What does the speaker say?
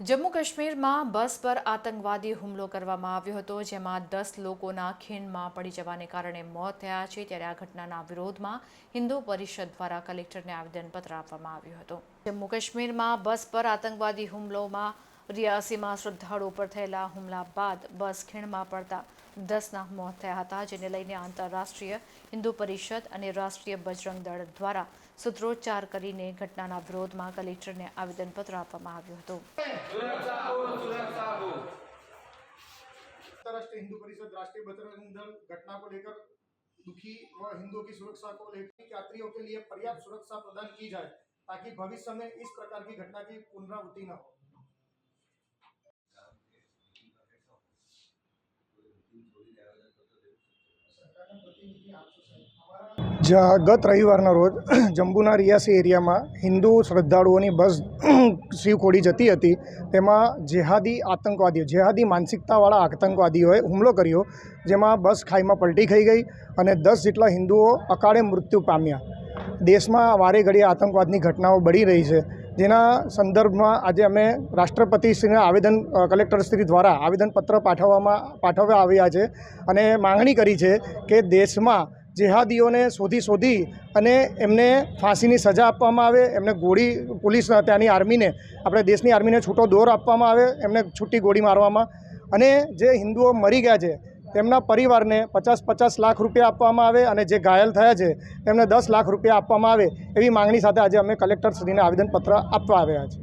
જમ્મુ કાશ્મીરમાં બસ પર આતંકવાદી હુમલો કરવામાં આવ્યો હતો, જેમાં દસ લોકોના ખીણમાં પડી જવાને કારણે મોત થયા છે. ત્યારે આ ઘટનાના વિરોધમાં હિન્દુ પરિષદ દ્વારા કલેક્ટરને આવેદનપત્ર આપવામાં આવ્યું હતું. જમ્મુ કાશ્મીરમાં બસ પર આતંકવાદી હુમલોમાં રિયાસીમાં શ્રદ્ધાળુઓ પર થયેલા હુમલા બાદ બસ ખીણમાં પડતા દસના મોત થયા હતા જેને લઈને આંતરરાષ્ટ્રીય હિન્દુ પરિષદ અને રાષ્ટ્રીય બજરંગ દળ દ્વારા સૂત્રોચ્ચાર કરીને ઘટનાના વિરોધમાં કલેક્ટરને આવેદનપત્ર આપવામાં આવ્યું હતું अंतर्राष्ट्रीय हिंदू परिषद राष्ट्रीय बजरंग दल घटना को लेकर दुखी व हिंदुओं की सुरक्षा को लेकर यात्रियों के लिए पर्याप्त सुरक्षा प्रदान की जाए ताकि भविष्य में इस प्रकार की घटना की पुनरावृत्ति न हो જ્યાં ગત રવિવારના રોજ જંબુના રિયાસી એરિયામાં હિન્દુ શ્રદ્ધાળુઓની બસ શિવખોડી જતી હતી. તેમાં જેહાદી આતંકવાદીઓ, જેહાદી માનસિકતાવાળા આતંકવાદીઓએ હુમલો કર્યો, જેમાં બસ ખાઈમાં પલટી ખાઈ ગઈ અને દસ જેટલા હિન્દુઓ અકાળે મૃત્યુ પામ્યા. દેશમાં વારે ઘડીએ આતંકવાદની ઘટનાઓ બળી રહી છે. જેના સંદર્ભમાં આજે અમે રાષ્ટ્રપતિશ્રીને આવેદન કલેક્ટરશ્રી દ્વારા આવેદનપત્ર પાઠવવામાં, પાઠવવા આવ્યા છે અને માંગણી કરી છે કે દેશમાં જેહાદીઓને શોધી શોધી અને એમને ફાંસીની સજા આપવામાં આવે, એમને ગોળી, પોલીસ ત્યાંની આર્મીને, આપણે દેશની આર્મીને છૂટો દોર આપવામાં આવે, એમને છૂટી ગોળી મારવામાં. અને જે હિન્દુઓ મરી ગયા છે તેમના પરિવારને પચાસ પચાસ લાખ રૂપિયા આપવામાં આવે અને જે ઘાયલ થયા છે, તેમને દસ લાખ રૂપિયા આપવામાં આવે એવી માંગણી સાથે આજે અમે કલેક્ટર સુધીને આવેદનપત્ર આપવા આવ્યા છે